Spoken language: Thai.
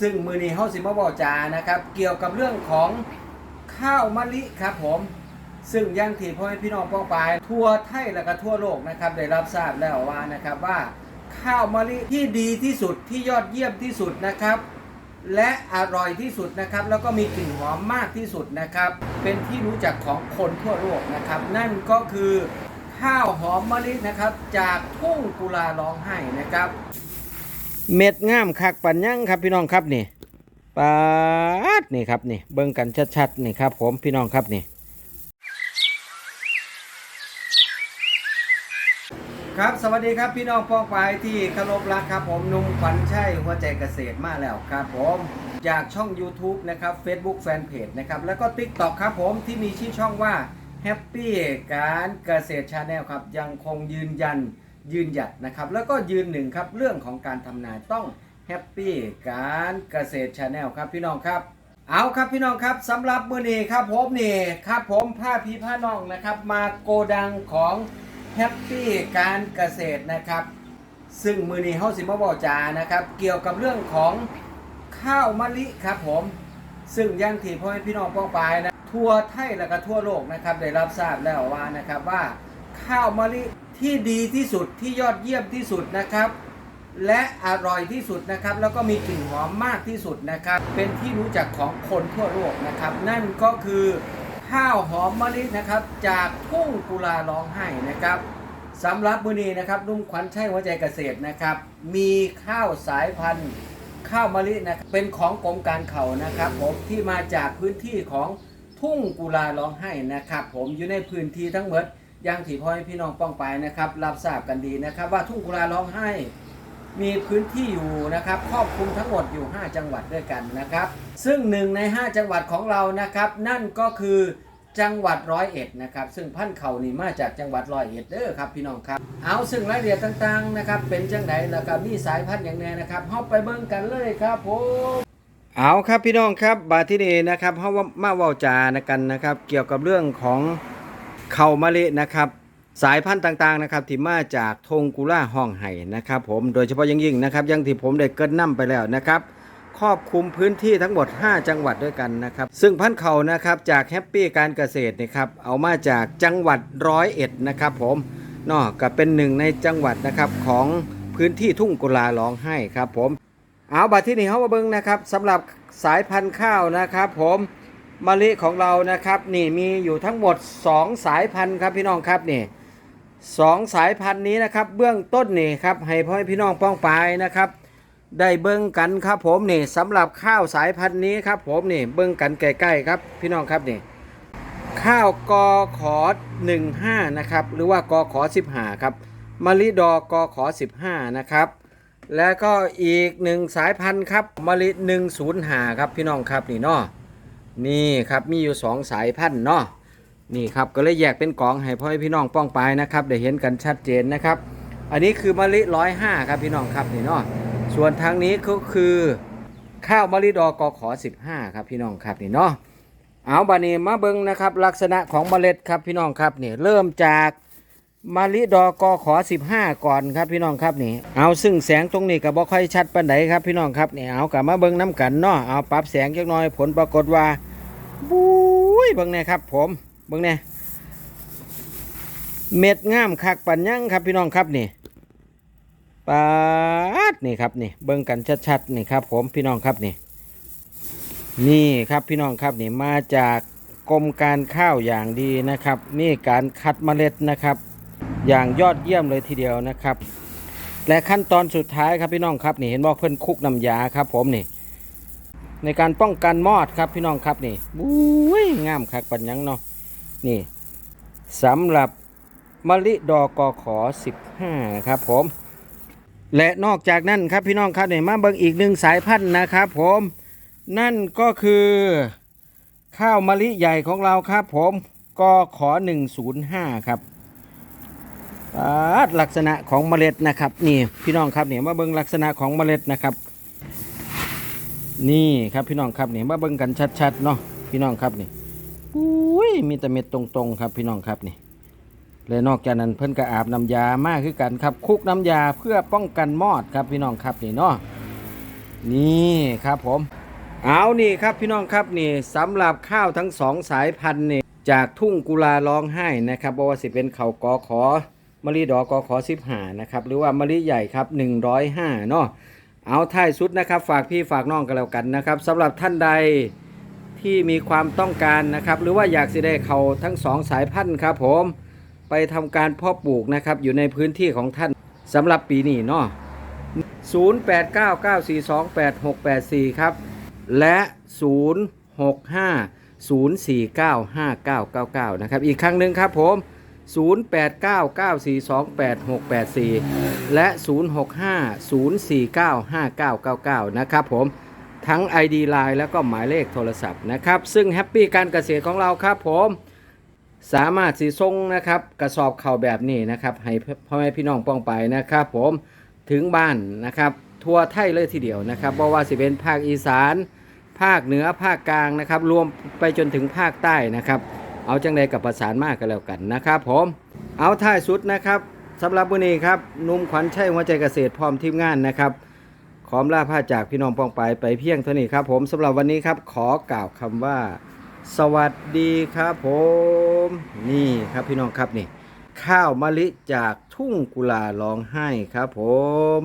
ซึ่งมือนี้เฮาสิมาบอกจานะครับ เกี่ยวกับเรื่องของข้าวมะลิครับผม ซึ่งยังที่พ่อแม่พี่น้องป้องปาย ทั่วไทยและก็ทั่วโลกนะครับได้รับทราบแล้วว่านะครับว่าข้าวมะลิที่ดีที่สุดที่ยอดเยี่ยมที่สุดนะครับ และอร่อยที่สุดนะครับ แล้วก็มีกลิ่นหอมมากที่สุดนะครับ เป็นที่รู้จักของคนทั่วโลกนะครับ นั่นก็คือข้าวหอมมะลินะครับ จากทุ่งกุลาร้องไห้นะครับ เม็ดงามคักปัญญังครับพี่น้องครับนี่ปาดนี่ครับนี่เบิ่งกันชัดๆนี่ครับ ผมพี่น้องครับนี่ครับสวัสดีครับพี่น้องป้องปายที่เคารพรักครับ ผมนุ่มขวัญชัยหัวใจเกษตรมาแล้วครับ ผมจากช่อง YouTube นะครับ Facebook Fanpage นะครับแล้วก็ TikTok ครับผมที่มีชื่อช่องว่า Happy การเกษตรชาแนลครับยังคงยืนยัน ยืนหยัดนะครับ แล้วก็ยืนหนึ่งครับเรื่องของการทำนาต้อง Happy การเกษตรชาแนลครับพี่น้องครับ เอาครับพี่น้องครับสำหรับมือนี้ครับผมนี่ครับผมผ้าพี่ผ้าน้องนะครับ มาโกดังของแฮปปี้การเกษตรนะครับ ซึ่งมือนี้เฮาสิมาบอกจานะครับ เกี่ยวกับเรื่องของข้าวมะลิครับผม ซึ่งอยังที่พ่อแม่พี่น้องป้องไปนะทั่วไทยและก็ทั่วโลกนะครับ ได้รับทราบแล้วว่านะครับว่าข้าวมะลิ ที่ดีที่สุดที่ยอดเยี่ยมที่สุดนะครับ และอร่อยที่สุดนะครับ แล้วก็มีกลิ่นหอมมากที่สุดนะครับ เป็นที่รู้จักของคนทั่วโลกนะครับ นั่นก็คือข้าวหอมมะลินะครับ จากทุ่งกุลาร้องไห้นะครับสำหรับมือนี้นะครับนุ่มขวัญชัยหัวใจเกษตรนะครับ มีข้าวสายพันธุ์ข้าวมะลินะครับเป็นของกรมการเขานะครับ ผมที่มาจากพื้นที่ของทุ่งกุลาร้องไห้นะครับ ผมอยู่ในพื้นที่ทั้งหมด ย่างที่พ่อแม่พี่น้องป้องไปนะครับ รับทราบกันดีนะครับ ว่าทุ่งกุลาร้องไห้มีพื้นที่อยู่นะครับครอบคลุมทั้งหมดอยู่ 5 จังหวัดด้วยกันนะครับ ซึ่งหนึ่งใน 5 จังหวัดของเรานะครับ นั่นก็คือจังหวัดร้อยเอ็ดนะครับ ซึ่งพันเขานี่มาจากจังหวัดร้อยเอ็ดเด้อครับพี่น้องครับ เอาซึ่งรายละเอียดต่างๆนะครับ เป็นจังไดแล้วก็มีสายพันธุ์อย่างแน่นะครับเฮาไปเบิ่งกันเลยครับผมเอาครับพี่น้องครับบาที่นี่นะครับเฮามาเว้าจากันนะครับ เกี่ยวกับเรื่องของ ข้าวมะลินะครับ สายพันธุ์ต่างๆนะครับที่มาจากธงกุล่าห้องไห่นะครับ ผมโดยเฉพาะยิ่งยิ่งๆนะครับยังที่ผมได้เกินนํไปแล้วนะครับครอบคลุมพื้นที่ทั้งหมด 5 จังหวัดด้วยกันนะครับ ซึ่งพันธุ์เขานะครับจากแฮปปี้การเกษตรนะครับเอามาจากจังหวัดร้อยเอ็ดนะครับ ผมเนอกกับเป็นหนึ่งในจังหวัดนะครับของพื้นที่ทุ่งกุลาร้องไห้ครับ ผมเอาบัดที่นี่เขามาเบิ้งนะครับสำหรับสายพันธุ์ข้าวนะครับ ผม มะลิของเรานะครับนี่มีอยู่ทั้งหมด 2 สายพันธุ์ครับพี่น้องครับนี่สองสายพันธุ์นี้นะครับเบื้องต้นนี่ครับให้พ่อพี่น้องป้องปายนะครับ ได้เบิ้งกันครับผมนี่สำหรับข้าวสายพันธุ์นี้ครับผมนี่เบิ้งกันใกล้ๆครับพี่น้องครับนี่ข้าวกอขอ15นะครับหรือว่ากอขอ15ครับมะลิดอกอขอ15นะครับแล้วก็อีกหนึ่งสายพันธุ์ครับมะลิ105ครับพี่น้องครับนี่เนาะ นี่ครับมีอยู่สองสายพันธุ์เนาะนี่ครับก็เลยแยกเป็นกองให้พ่อพี่น้องป้องปายนะครับได้เห็นกันชัดเจนนะครับ อันนี้คือมะลิร้อยห้าครับพี่น้องครับนี่เนาะส่วนทางนี้ก็คือข้าวมะลิดอกอขอ15ครับพี่น้องครับนี่เนาะเอาบานีมาเบิงนะครับ ลักษณะของเมล็ดครับพี่น้องครับนี่เริ่มจากมะลิดอกอขอ15ก่อนครับพี่น้องครับนี่เอาซึ่งแสงตรงนี้ก็บ่ค่อยชัดปานใดครับพี่น้องครับนี่เอากลับมาเบิงน้กันเนาะเอาปรับแสงจักหน่อยผลปรากฏว่า บุ้ยเบิ่งแน่ครับ ผมเบิ่งแน่เม็ดงามคักปัญญังครับพี่น้องครับนี่ปาดนี่ครับนี่ เบิ่งกันชัดๆนี่ครับ ผมพี่น้องครับนี่ นี่ครับพี่น้องครับนี่มาจากกรมการข้าวอย่างดีนะครับ นี่การคัดเมล็ดนะครับ อย่างยอดเยี่ยมเลยทีเดียวนะครับ และขั้นตอนสุดท้ายครับพี่น้องครับนี่เห็นว่าเพิ่อนคุกน้ำยาครับ ผมนี่ ในการป้องกันมอดครับพี่น้องครับนี่บุ้ยงามคักปัญญังเนาะนี่สำหรับมะลิดอกกอขอ 15 นะครับผม และนอกจากนั้นครับพี่น้องครับเนี่ยมาเบิ่งอีกหนึ่งสายพันธุ์นะครับผมนั่นก็คือข้าวมะลิใหญ่ของเราครับผมกอขอ 105 ครับลักษณะของเมล็ดนะครับนี่พี่น้องครับเนี่ยมาเบิ่งลักษณะของเมล็ดนะครับ นี่ครับพี่น้องครับนี่มาเบิ่งกันชัดๆเนาะพี่น้องครับนี่อุ้ยมีแต่เม็ดตรงๆครับพี่น้องครับนี่และนอกจากนั้นเพิ่นก็อาบน้ำยามากคือกันครับคุกน้ำยาเพื่อป้องกันมอดครับพี่น้องครับนี่เนาะนี่ครับผมเอานี่ครับพี่น้องครับนี่สำหรับข้าวทั้งสองสายพันธุ์นี่จากทุ่งกุลาร้องไห้นะครับบอกว่าสิเป็นเขากอขอมะลิดอกอขอสิบหานะครับหรือว่ามะลิใหญ่ครับ 105เนาะ เอาท้ายสุดนะครับ ฝากพี่ฝากน้องกันแล้วกันนะครับสำหรับท่านใดที่มีความต้องการนะครับ หรือว่าอยากสิได้เขาทั้งสองสายพันธุ์ครับ ผมไปทำการเพาะปลูกนะครับอยู่ในพื้นที่ของท่านสำหรับปีนี้เนาะ0899428684 ครับ และ 0650495999 นะครับ อีกครั้งหนึ่งครับผม 0899428684 และ 0650495999 นะครับผมทั้ง ID Line แล้วก็หมายเลขโทรศัพท์นะครับ ซึ่งแฮปปี้การเกษตรของเราครับผมสามารถสีทรงนะครับ กระสอบเข่าแบบนี้นะครับ ให้พ่อแม่พี่น้องป้องไปนะครับผมถึงบ้านนะครับ ทั่วไทยเลยทีเดียวนะครับเพราะว่าสิเป็นภาคอีสาน ภาคเหนือภาคกลางนะครับ รวมไปจนถึงภาคใต้นะครับ เอาจังใดกับประสานมากกันแล้วกันนะครับผมเอาท้ายสุดนะครับสำหรับวันนี้ครับนุ่มขวัญชัยหัวใจเกษตรพร้อมทีมงานนะครับ ขอมลาผ้าจากพี่น้องปองไปไปเพียงเท่านี้ครับ ผมสำหรับวันนี้ครับขอกล่าวคำว่า สวัสดีครับผม นี่ครับพี่น้องครับนี่ ข้าวมะลิจากทุ่งกุลาร้องไห้ครับผม